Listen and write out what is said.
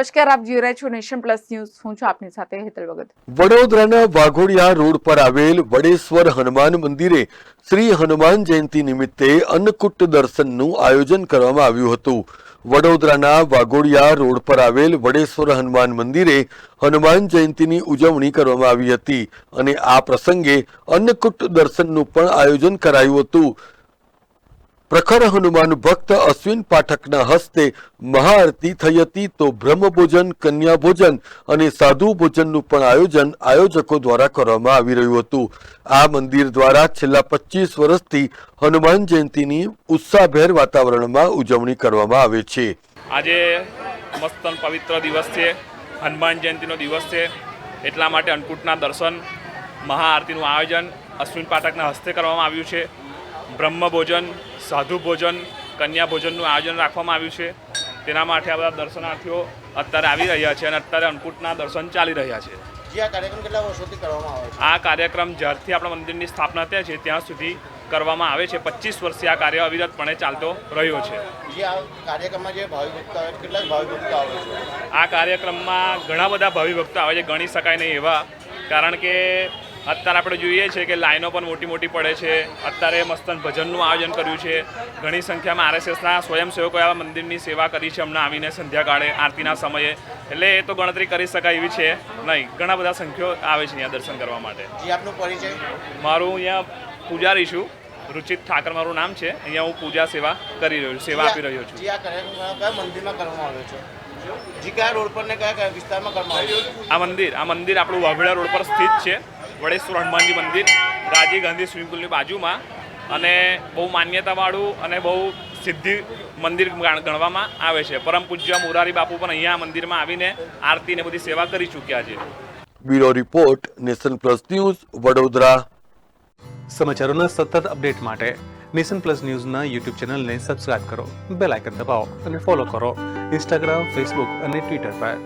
નમસ્કાર, આપ જોઈ રહ્યા છો નેશન પ્લસ ન્યૂઝ. હું છું આપની સાથે હેતલ ભગત. વડોદરાના વાઘોડિયા રોડ પર આવેલ વડેશ્વર હનુમાન મંદિરે શ્રી હનુમાન જયંતિ નિમિત્તે અન્નકૂટ દર્શનનું આયોજન કરવામાં આવ્યું હતું. વડોદરાના વાઘોડિયા રોડ પર આવેલ વડેશ્વર હનુમાન મંદિરે હનુમાન જયંતિની ઉજવણી કરવામાં આવી હતી અને આ પ્રસંગે અન્નકૂટ દર્શનનું પણ આયોજન કરાયું હતું. પ્રખર હનુમાન ભક્ત અશ્વિન પાઠકના હસ્તે મહાઆરતી થઈ હતી તો બ્રહ્મભોજન કન્યા ભોજન અને સાધુ ભોજનનું પણ આયોજન આયોજકો દ્વારા કરવામાં આવી રહ્યું હતું. આ મંદિર દ્વારા છેલ્લા પચીસ વર્ષથી હનુમાન જયંતિની ઉત્સાહભેર વાતાવરણમાં ઉજવણી કરવામાં આવે છે. આજે મસ્ત પવિત્ર દિવસ છે. હનુમાન જયંતિનો દિવસ છે. એટલા માટે અન્નકૂટના દર્શન, મહાઆરતીનું આયોજન અશ્વિન પાઠકના હસ્તે કરવામાં આવ્યું છે. બ્રહ્મ ભોજન સાધુ ભોજન કન્યા ભોજનનું આયોજન રાખવામાં આવ્યું છે. તેના માટે આ બધા દર્શનાર્થીઓ અત્યારે આવી રહ્યા છે અને અત્યારે અન્નકૂટના દર્શન ચાલી રહ્યા છે. આ કાર્યક્રમ જ્યારથી આપણા મંદિરની સ્થાપના થઈ છે ત્યાં સુધી કરવામાં આવે છે. પચીસ વર્ષથી આ કાર્ય અવિરતપણે ચાલતો રહ્યો છે? આ કાર્યક્રમમાં ઘણા બધા ભાવિ ભક્તો આવે છે ગણી શકાય નહીં એવા. કારણ કે અત્યારે આપણે જોઈએ છે કે લાઈનો પણ મોટી મોટી પડે છે. અત્યારે મસ્તન ભજનનું આયોજન કર્યું છે. ઘણી સંખ્યામાં આરએસએસના સ્વયંસેવકો એવા મંદિરની સેવા કરી છે. હમણાં આવીને સંધ્યાકાળે આરતીના સમયે. એટલે એ તો ગણતરી કરી શકાય એવી છે. નહીં ઘણા બધા સંખ્યો આવે છે અહીંયા દર્શન કરવા માટે. આપનો પરિચય? મારું અહીંયા પૂજારી છું. રુચિત ઠાકર મારું નામ છે. અહીંયા હું પૂજા સેવા કરી રહ્યો છું સેવા આપી રહ્યો છું. કયા મંદિરમાં કરવામાં આવ્યો છે? જી કયા રોડ પર ને કયા કયા વિસ્તારમાં કરવામાં આવ્યો આ મંદિર આ મંદિર આપણું વાઘોડિયા રોડ પર સ્થિત છે. વડેશ્વર હનુમાનજી મંદિર રાજીવ ગાંધી સ્વિમિંગ પુલની બાજુમાં અને બહુ માન્યતાવાળું અને બહુ સિદ્ધિ મંદિર ગણવામાં આવે છે. પરમ પૂજ્ય મોરારી બાપુ પણ અહીંયા મંદિરમાં આવીને આરતી ને બધી સેવા કરી ચૂક્યા છે. Bureau report nation plus news Vadodara. સમાચારોના સતત અપડેટ માટે નેશન પ્લસ ન્યૂઝના યુટ્યુબ ચેનલને સબસ્ક્રાઇબ કરો બેલ આઇકન દબાવો અને ફોલો કરો. ઇન્સ્ટાગ્રામ ફેસબુક અને ટ્વિટર પર.